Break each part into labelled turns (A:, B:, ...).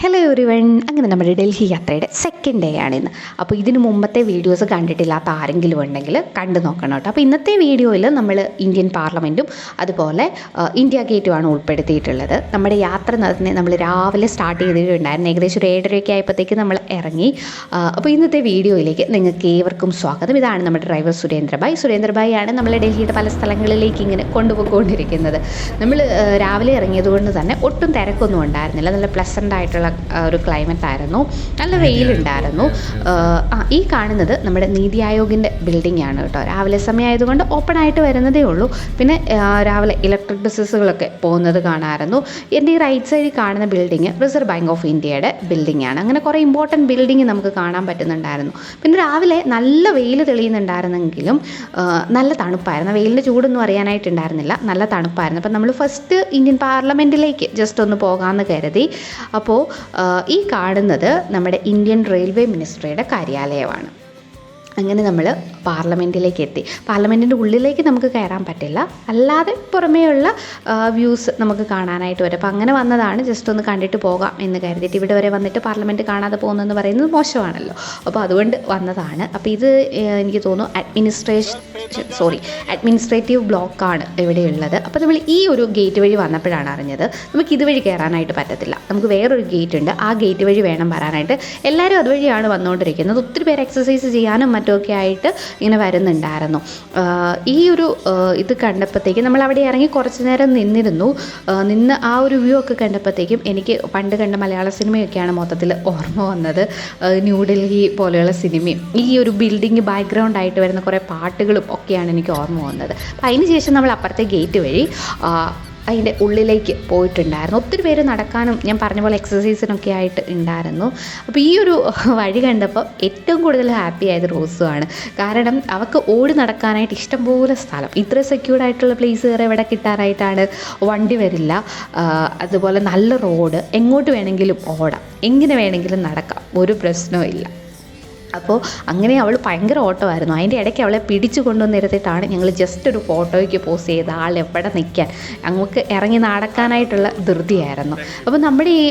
A: Hello everyone അങ്ങനെ നമ്മുടെ ഡൽഹി യാത്രയുടെ സെക്കൻഡ് ഡേ ആണ് ഇന്ന്. അപ്പോൾ ഇതിന് മുമ്പത്തെ വീഡിയോസ് കണ്ടിട്ടില്ലാത്ത ആരെങ്കിലും ഉണ്ടെങ്കിൽ കണ്ടു നോക്കണം കേട്ടോ. അപ്പോൾ ഇന്നത്തെ വീഡിയോയിൽ നമ്മൾ ഇന്ത്യൻ പാർലമെന്റും അതുപോലെ ഇന്ത്യ ഗേറ്റുമാണ് ഉൾപ്പെടുത്തിയിട്ടുള്ളത്. നമ്മുടെ യാത്ര നമ്മൾ രാവിലെ സ്റ്റാർട്ട് ചെയ്തിട്ടുണ്ടായിരുന്നു. ഏകദേശം ഒരു ഏഴരയൊക്കെ ആയപ്പോഴത്തേക്ക് നമ്മൾ ഇറങ്ങി. അപ്പോൾ ഇന്നത്തെ വീഡിയോയിലേക്ക് നിങ്ങൾക്ക് ഏവർക്കും സ്വാഗതം. ഇതാണ് നമ്മുടെ ഡ്രൈവർ സുരേന്ദ്രഭായ് സുരേന്ദ്രഭായ് ആണ് നമ്മളെ ഡൽഹിയുടെ പല സ്ഥലങ്ങളിലേക്ക് ഇങ്ങനെ കൊണ്ടുപോയിക്കൊണ്ടിരിക്കുന്നത്. നമ്മൾ രാവിലെ ഇറങ്ങിയത് കൊണ്ട് തന്നെ ഒട്ടും തിരക്കൊന്നും ഉണ്ടായിരുന്നില്ല. നല്ല പ്ലസന്റ് ആയിട്ടുള്ള ആ, ഒരു ക്ലൈമറ്റ് ആയിരുന്നു. നല്ല വെയിലുണ്ടായിരുന്നു. ആ, ഈ കാണുന്നത് നമ്മുടെ നീതി ആയോഗിന്റെ ബിൽഡിംഗ് ആണ് കേട്ടോ. രാവിലെ സമയമായതുകൊണ്ട് ഓപ്പൺ ആയിട്ട് വരുന്നതേ ഉള്ളൂ. പിന്നെ രാവിലെ ഇലക്ട്രിക് ബസ്സസുകളൊക്കെ പോകുന്നത് കാണാമായിരുന്നു. എന്റെ ഈ റൈറ്റ് സൈഡിൽ കാണുന്ന ബിൽഡിംഗ് റിസർവ് ബാങ്ക് ഓഫ് ഇന്ത്യയുടെ ബിൽഡിംഗ് ആണ്. അങ്ങനെ കുറേ ഇമ്പോർട്ടന്റ് ബിൽഡിംഗ് നമുക്ക് കാണാൻ പറ്റുന്നുണ്ടായിരുന്നു. പിന്നെ രാവിലെ നല്ല വെയിൽ തെളിയുന്നുണ്ടായിരുന്നെങ്കിലും നല്ല തണുപ്പായിരുന്നു. വെയിലിന്റെ ചൂടൊന്നും അറിയാനായിട്ടുണ്ടായിരുന്നില്ല. നല്ല തണുപ്പായിരുന്നു. അപ്പം നമ്മൾ ഫസ്റ്റ് ഇന്ത്യൻ പാർലമെന്റിലേക്ക് ജസ്റ്റ് ഒന്ന് പോകാമെന്ന് കരുതി. അപ്പോൾ ഈ കാണുന്നത് നമ്മുടെ ഇന്ത്യൻ റെയിൽവേ മിനിസ്ട്രിയുടെ കാര്യാലയമാണ്. അങ്ങനെ നമ്മൾ പാർലമെന്റിലേക്ക് എത്തി പാർലമെന്റിന്റെ ഉള്ളിലേക്ക് നമുക്ക് കയറാൻ പറ്റില്ല. അല്ലാതെ പുറമേയുള്ള വ്യൂസ് നമുക്ക് കാണാനായിട്ട് വരും. അപ്പോൾ അങ്ങനെ വന്നതാണ്. ജസ്റ്റ് ഒന്ന് കണ്ടിട്ട് പോകാം എന്ന് കരുതിയിട്ട് ഇവിടെ വരെ വന്നിട്ട് പാർലമെന്റ് കാണാതെ പോകുന്നതെന്ന് പറയുന്നത് മോശമാണല്ലോ. അപ്പോൾ അതുകൊണ്ട് വന്നതാണ്. അപ്പോൾ ഇത് എനിക്ക് തോന്നുന്നു അഡ്മിനിസ്ട്രേഷൻ സോറി അഡ്മിനിസ്ട്രേറ്റീവ് ബ്ലോക്കാണ് ഇവിടെയുള്ളത്. അപ്പോൾ നമ്മൾ ഈ ഒരു ഗേറ്റ് വഴി വന്നപ്പോഴാണ് അറിഞ്ഞത്. നമുക്ക് ഇതുവഴി കയറാനായിട്ട് പറ്റത്തില്ല. നമുക്ക് വേറൊരു ഗേറ്റ് ഉണ്ട്. ആ ഗേറ്റ് വഴി വേണം വരാനായിട്ട്. എല്ലാവരും അതുവഴിയാണ് വന്നുകൊണ്ടിരിക്കുന്നത്. ഒത്തിരി പേര് എക്സസൈസ് ചെയ്യാനും മറ്റുമൊക്കെ ആയിട്ട് ഇങ്ങനെ വരുന്നുണ്ടായിരുന്നു. ഈ ഒരു ഇത് കണ്ടപ്പോഴത്തേക്കും നമ്മൾ അവിടെ ഇറങ്ങി കുറച്ച് നേരം നിന്നിരുന്നു. നിന്ന് ആ ഒരു വ്യൂ ഒക്കെ കണ്ടപ്പോഴത്തേക്കും എനിക്ക് പണ്ട് കണ്ട മലയാള സിനിമയൊക്കെയാണ് മൊത്തത്തിൽ ഓർമ്മ വന്നത്. ന്യൂഡൽഹി പോലെയുള്ള സിനിമയും ഈ ഒരു ബിൽഡിംഗ് ബാക്ക്ഗ്രൗണ്ട് ആയിട്ട് വരുന്ന കുറേ പാട്ടുകളും ഒക്കെയാണ് എനിക്ക് ഓർമ്മ വന്നത്. അപ്പം അതിന് ശേഷം നമ്മൾ അപ്പുറത്തെ ഗേറ്റ് വഴി അതിന്റെ ഉള്ളിലേക്ക് പോയിട്ടുണ്ടായിരുന്നു. ഒത്തിരി പേര് നടക്കാനും ഞാൻ പറഞ്ഞ പോലെ എക്സസൈസിനൊക്കെ ആയിട്ട് ഉണ്ടായിരുന്നു. അപ്പോൾ ഈ ഒരു വഴി കണ്ടപ്പോൾ ഏറ്റവും കൂടുതൽ ഹാപ്പി ആയത് റോസുമാണ് കാരണം അവൾക്ക് ഓടി നടക്കാനായിട്ട് ഇഷ്ടംപോലെ സ്ഥലം. ഇത്ര സെക്യൂർഡ് ആയിട്ടുള്ള പ്ലേസ് വേറെ എവിടെ കിട്ടാനായിട്ടാണ് വണ്ടി വരില്ല. അതുപോലെ നല്ല റോഡ് എങ്ങോട്ട് വേണമെങ്കിലും ഓടാം. എങ്ങനെ വേണമെങ്കിലും നടക്കാം. ഒരു പ്രശ്നവും ഇല്ല. അപ്പോൾ അങ്ങനെ അവൾ ഭയങ്കര ഓട്ടമായിരുന്നു. അതിന്റെ ഇടയ്ക്ക് അവളെ പിടിച്ചു കൊണ്ടുവന്നിരുത്തിയിട്ടാണ് ഞങ്ങൾ ജസ്റ്റ് ഒരു ഫോട്ടോയ്ക്ക് പോസ്റ്റ് ചെയ്ത് ആൾ എവിടെ നിൽക്കാൻ ഞങ്ങൾക്ക് ഇറങ്ങി നടക്കാനായിട്ടുള്ള ധൃതിയായിരുന്നു. അപ്പോൾ നമ്മുടെ ഈ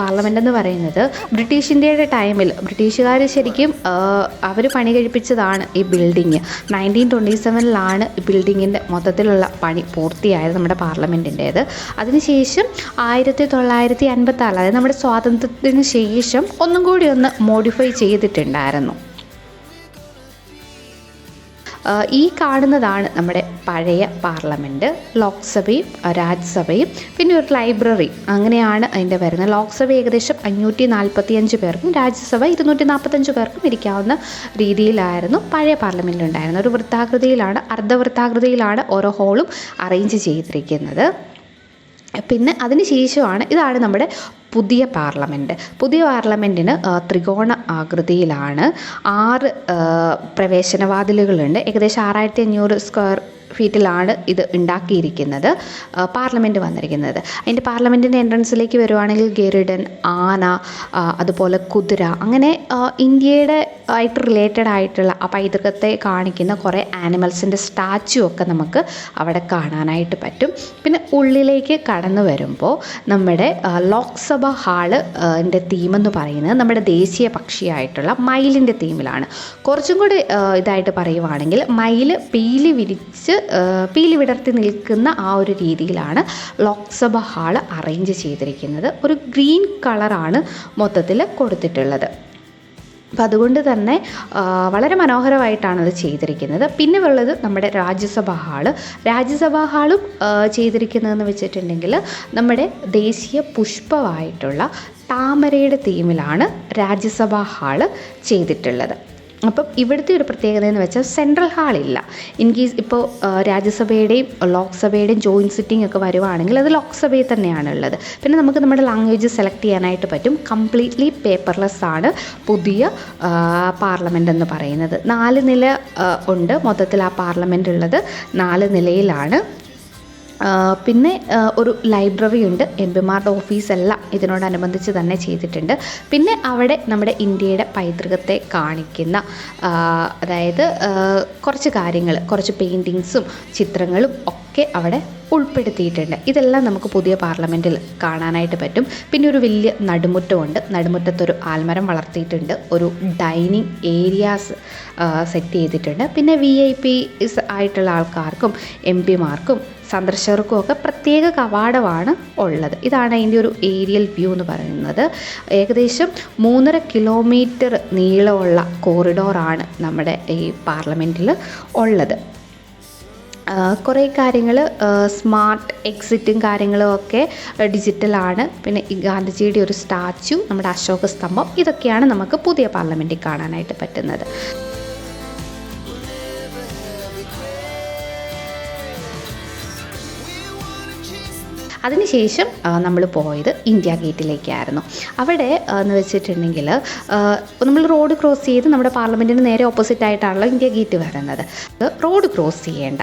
A: പാർലമെന്റ് എന്ന് പറയുന്നത് ബ്രിട്ടീഷ് ഇന്ത്യയുടെ ടൈമിൽ ബ്രിട്ടീഷുകാർ ശരിക്കും അവർ പണി കഴിപ്പിച്ചതാണ് ഈ ബിൽഡിങ് നയന്റീൻ ട്വന്റി സെവനിലാണ് ബിൽഡിങ്ങിന്റെ മൊത്തത്തിലുള്ള പണി പൂർത്തിയായത് നമ്മുടെ പാർലമെന്റിന്റേത് അതിനുശേഷം ആയിരത്തി തൊള്ളായിരത്തി അൻപത്തി അതായത് നമ്മുടെ സ്വാതന്ത്ര്യത്തിന് ശേഷം ഒന്നും കൂടി ഒന്ന് മോഡിഫൈ ചെയ്തിട്ടുണ്ടായിരുന്നു. ഈ കാണുന്നതാണ് നമ്മുടെ പഴയ പാർലമെന്റ് ലോക്സഭയും രാജ്യസഭയും പിന്നെ ഒരു ലൈബ്രറി. അങ്ങനെയാണ് അതിന്റെ വരുന്നത്. ലോക്സഭ ഏകദേശം അഞ്ഞൂറ്റി നാൽപ്പത്തി അഞ്ച് പേർക്കും രാജ്യസഭ ഇരുന്നൂറ്റി നാൽപ്പത്തഞ്ച് പേർക്കും ഇരിക്കാവുന്ന രീതിയിലായിരുന്നു പഴയ പാർലമെന്റിൽ ഉണ്ടായിരുന്നത്. ഒരു വൃത്താകൃതിയിലാണ് അർദ്ധവൃത്താകൃതിയിലാണ് ഓരോ ഹോളും അറേഞ്ച് ചെയ്തിരിക്കുന്നത്. പിന്നെ അതിന് ശേഷമാണ് ഇതാണ് നമ്മുടെ പുതിയ പാർലമെന്റ് പുതിയ പാർലമെന്റിന് ത്രികോണ ആകൃതിയിലാണ് ആറ് പ്രവേശന പ്രവേശനവാതിലുകളുണ്ട്. ഏകദേശം ആറായിരത്തി അഞ്ഞൂറ് സ്ക്വയർ ഫീറ്റിലാണ് ഇത് ഉണ്ടാക്കിയിരിക്കുന്നത് പാർലമെന്റ് വന്നിരിക്കുന്നത്. അതിന്റെ പാർലമെന്റിന്റെ എൻട്രൻസിലേക്ക് വരുവാണെങ്കിൽ ഗരുഡൻ ആന അതുപോലെ കുതിര അങ്ങനെ ഇന്ത്യയുടെ ആയിട്ട് റിലേറ്റഡ് ആയിട്ടുള്ള ആ പൈതൃകത്തെ കാണിക്കുന്ന കുറേ ആനിമൽസിന്റെ സ്റ്റാച്ചു ഒക്കെ നമുക്ക് അവിടെ കാണാനായിട്ട് പറ്റും. പിന്നെ ഉള്ളിലേക്ക് കടന്നു വരുമ്പോൾ നമ്മുടെ ലോക്സഭ ഹാൾ എന്റെ തീമെന്ന് പറയുന്നത് നമ്മുടെ ദേശീയ പക്ഷിയായിട്ടുള്ള മയിലിന്റെ തീമിലാണ് കുറച്ചും കൂടി ഇതായിട്ട് പറയുവാണെങ്കിൽ മയിൽ പീലി വിരിച്ച് പീലി വിടർത്തി നിൽക്കുന്ന ആ ഒരു രീതിയിലാണ് ലോക്സഭ ഹാൾ അറേഞ്ച് ചെയ്തിരിക്കുന്നത്. ഒരു ഗ്രീൻ കളറാണ് മൊത്തത്തിൽ കൊടുത്തിട്ടുള്ളത്. അപ്പം അതുകൊണ്ട് തന്നെ വളരെ മനോഹരമായിട്ടാണ് അത് ചെയ്തിരിക്കുന്നത്. പിന്നെ ഉള്ളത് നമ്മുടെ രാജ്യസഭാ ഹാൾ. രാജ്യസഭാ ഹാളും ചെയ്തിരിക്കുന്നതെന്ന് വെച്ചിട്ടുണ്ടെങ്കിൽ നമ്മുടെ ദേശീയ പുഷ്പമായിട്ടുള്ള താമരയുടെ തീമിലാണ് രാജ്യസഭാ ഹാൾ ചെയ്തിട്ടുള്ളത്. അപ്പം ഇവിടുത്തെ ഒരു പ്രത്യേകത എന്ന് വെച്ചാൽ സെൻട്രൽ ഹാളില്ല ഇൻ കേസ് ഇപ്പോൾ രാജ്യസഭയുടെയും ലോക്സഭയുടെയും ജോയിന്റ് സിറ്റിംഗ് ഒക്കെ വരുവാണെങ്കിൽ അത് ലോക്സഭയിൽ തന്നെയാണ് ഉള്ളത്. പിന്നെ നമുക്ക് നമ്മുടെ ലാംഗ്വേജ് സെലക്ട് ചെയ്യാനായിട്ട് പറ്റും. കംപ്ലീറ്റ്ലി പേപ്പർലെസ് ആണ് പുതിയ പാർലമെന്റ് എന്ന് പറയുന്നത്. നാല് നില ഉണ്ട്. മൊത്തത്തിൽ ആ പാർലമെന്റ് ഉള്ളത് നാല് നിലയിലാണ്. പിന്നെ ഒരു ലൈബ്രറി ഉണ്ട്. എം പിമാരുടെ ഓഫീസെല്ലാം ഇതിനോടനുബന്ധിച്ച് തന്നെ ചെയ്തിട്ടുണ്ട്. പിന്നെ അവിടെ നമ്മുടെ ഇന്ത്യയുടെ പൈതൃകത്തെ കാണിക്കുന്ന അതായത് കുറച്ച് കാര്യങ്ങൾ കുറച്ച് പെയിന്റിങ്സും ചിത്രങ്ങളും ഒക്കെ അവിടെ ഉൾപ്പെടുത്തിയിട്ടുണ്ട്. ഇതെല്ലാം നമുക്ക് പുതിയ പാർലമെന്റിൽ കാണാനായിട്ട് പറ്റും. പിന്നെ ഒരു വലിയ നടുമുറ്റമുണ്ട്. നടുമുറ്റത്തൊരു ആൽമരം വളർത്തിയിട്ടുണ്ട്. ഒരു ഡൈനിങ് ഏരിയാസ് സെറ്റ് ചെയ്തിട്ടുണ്ട്. പിന്നെ വി ഐ പി ആയിട്ടുള്ള ആൾക്കാർക്കും എം പിമാർക്കും സന്ദർശകർക്കും ഒക്കെ പ്രത്യേക കവാടമാണ് ഉള്ളത്. ഇതാണ് അതിന്റെ ഒരു ഏരിയൽ വ്യൂ എന്ന് പറയുന്നത്. ഏകദേശം മൂന്നര കിലോമീറ്റർ നീളമുള്ള കോറിഡോറാണ് നമ്മുടെ ഈ പാർലമെന്റിൽ ഉള്ളത്. കുറേ കാര്യങ്ങൾ സ്മാർട്ട് എക്സിറ്റും കാര്യങ്ങളും ഒക്കെ ഡിജിറ്റലാണ് പിന്നെ ഗാന്ധിജിയുടെ ഒരു സ്റ്റാച്ചു നമ്മുടെ അശോക സ്തംഭം ഇതൊക്കെയാണ് നമുക്ക് പുതിയ പാർലമെന്റിൽ കാണാനായിട്ട് പറ്റുന്നത്. അതിനുശേഷം നമ്മൾ പോയത് ഇന്ത്യ ഗേറ്റിലേക്കായിരുന്നു. അവിടെ എന്ന് വെച്ചിട്ടുണ്ടെങ്കിൽ നമ്മൾ റോഡ് ക്രോസ് ചെയ്ത് നമ്മുടെ പാർലമെന്റിന് നേരെ ഓപ്പോസിറ്റ് ആയിട്ടാണല്ലോ ഇന്ത്യ ഗേറ്റ് വരുന്നത്. റോഡ് ക്രോസ് ചെയ്യേണ്ട.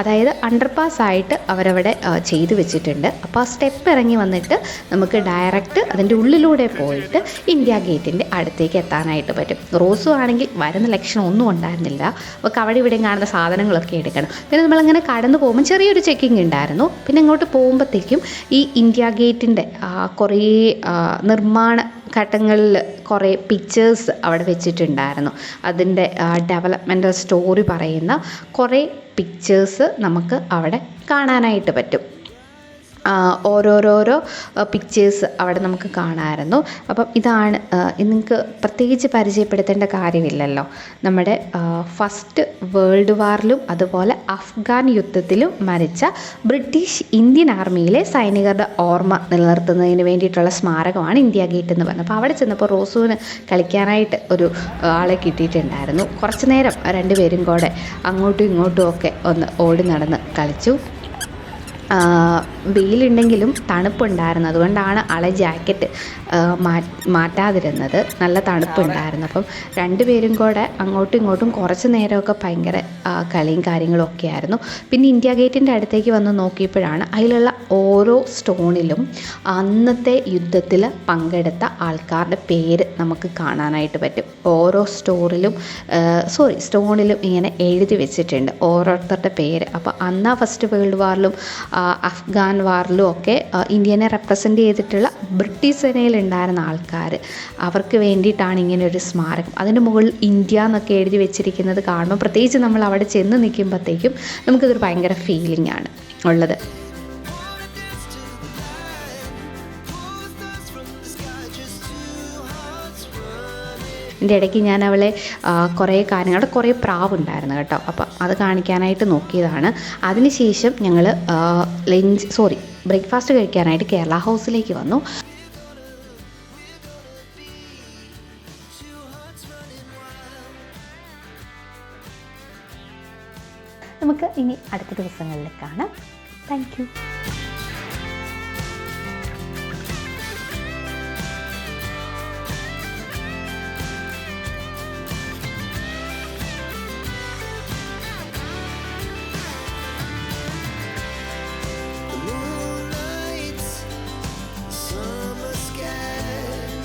A: അതായത് അണ്ടർപാസ് ആയിട്ട് അവരവിടെ ചെയ്ത് വെച്ചിട്ടുണ്ട്. അപ്പോൾ ആ സ്റ്റെപ്പ് ഇറങ്ങി വന്നിട്ട് നമുക്ക് ഡയറക്റ്റ് അതിന്റെ ഉള്ളിലൂടെ പോയിട്ട് ഇന്ത്യ ഗേറ്റിന്റെ അടുത്തേക്ക് എത്താനായിട്ട് പറ്റും. റോസു ആണെങ്കിൽ വരുന്ന ലക്ഷണം ഒന്നും ഉണ്ടായിരുന്നില്ല. അപ്പോൾ അവിടെ ഇവിടെ കാണുന്ന സാധനങ്ങളൊക്കെ എടുക്കണം. പിന്നെ നമ്മളിങ്ങനെ കടന്നു പോകുമ്പോൾ ചെറിയൊരു ചെക്കിംഗ് ഉണ്ടായിരുന്നു. പിന്നെ ഇങ്ങോട്ട് പോകുമ്പോഴത്തേക്കും ഈ ഇന്ത്യ ഗേറ്റിന്റെ കുറേ നിർമ്മാണ ഘട്ടങ്ങളിൽ കുറേ പിക്ചേഴ്സ് അവിടെ വെച്ചിട്ടുണ്ടായിരുന്നു. അതിന്റെ ഡെവലപ്മെന്റൽ സ്റ്റോറി പറയുന്ന കുറേ പിക്ചേഴ്സ് നമുക്ക് അവിടെ കാണാനായിട്ട് പറ്റും. ഓരോരോരോ പിക്ചേഴ്സ് അവിടെ നമുക്ക് കാണാമായിരുന്നു. അപ്പം ഇതാണ് നിങ്ങൾക്ക് പ്രത്യേകിച്ച് പരിചയപ്പെടുത്തേണ്ട കാര്യമില്ലല്ലോ. നമ്മുടെ ഫസ്റ്റ് വേൾഡ് വാറിലും അതുപോലെ അഫ്ഗാൻ യുദ്ധത്തിലും മരിച്ച ബ്രിട്ടീഷ് ഇന്ത്യൻ ആർമിയിലെ സൈനികരുടെ ഓർമ്മ നിലനിർത്തുന്നതിന് വേണ്ടിയിട്ടുള്ള സ്മാരകമാണ് ഇന്ത്യ ഗേറ്റ് എന്ന് പറഞ്ഞത് അപ്പോൾ അവിടെ ചെന്നപ്പോൾ റോസുവിന് കളിക്കാനായിട്ട് ഒരു ആളെ കിട്ടിയിട്ടുണ്ടായിരുന്നു. കുറച്ച് നേരം രണ്ടുപേരും കൂടെ അങ്ങോട്ടും ഇങ്ങോട്ടും ഒക്കെ ഒന്ന് ഓടി നടന്ന് കളിച്ചു. വെയിലുണ്ടെങ്കിലും തണുപ്പുണ്ടായിരുന്നു. അതുകൊണ്ടാണ് ആളെ ജാക്കറ്റ് മാറ്റാതിരുന്നത്. നല്ല തണുപ്പുണ്ടായിരുന്നു. അപ്പം രണ്ടുപേരും കൂടെ അങ്ങോട്ടും ഇങ്ങോട്ടും കുറച്ച് നേരമൊക്കെ ഭയങ്കര കളിയും കാര്യങ്ങളും ഒക്കെ ആയിരുന്നു പിന്നെ ഇന്ത്യ ഗേറ്റിന്റെ അടുത്തേക്ക് വന്ന് നോക്കിയപ്പോഴാണ് അതിലുള്ള ഓരോ സ്റ്റോണിലും അന്നത്തെ യുദ്ധത്തിൽ പങ്കെടുത്ത ആൾക്കാരുടെ പേര് നമുക്ക് കാണാനായിട്ട് പറ്റും. ഓരോ സ്റ്റോറിലും സോറി സ്റ്റോണിലും ഇങ്ങനെ എഴുതി വെച്ചിട്ടുണ്ട് ഓരോരുത്തരുടെ പേര്. അപ്പോൾ അന്ന് ഫസ്റ്റ് വേൾഡ് വാറിലും ആ, അഫ്ഗാൻ വാറിലും ഒക്കെ ഇന്ത്യനെ റെപ്രസെന്റ് ചെയ്തിട്ടുള്ള ബ്രിട്ടീഷ് സേനയിലുണ്ടായിരുന്ന ആൾക്കാർ അവർക്ക് വേണ്ടിയിട്ടാണ് ഇങ്ങനെ ഒരു സ്മാരകം. അതിന്റെ മുകളിൽ ഇന്ത്യ എന്നൊക്കെ എഴുതി വെച്ചിരിക്കുന്നത് കാണുമ്പോൾ പ്രത്യേകിച്ച് നമ്മൾ അവിടെ ചെന്ന് നിൽക്കുമ്പോഴത്തേക്കും നമുക്കിതൊരു ഭയങ്കര ഫീലിംഗ് ആണ് ഉള്ളത്. ഇതിന്റെ ഇടയ്ക്ക് ഞാൻ അവളെ കുറേ കാര്യങ്ങൾ അവിടെ കുറേ പ്രാവുണ്ടായിരുന്നു കേട്ടോ. അപ്പം അത് കാണിക്കാനായിട്ട് നോക്കിയതാണ്. അതിനുശേഷം ഞങ്ങൾ ലഞ്ച് സോറി ബ്രേക്ക്ഫാസ്റ്റ് കഴിക്കാനായിട്ട് കേരള ഹൗസിലേക്ക് വന്നു. നമുക്ക് ഇനി അടുത്ത ദിവസങ്ങളിൽ കാണാം. Thank you.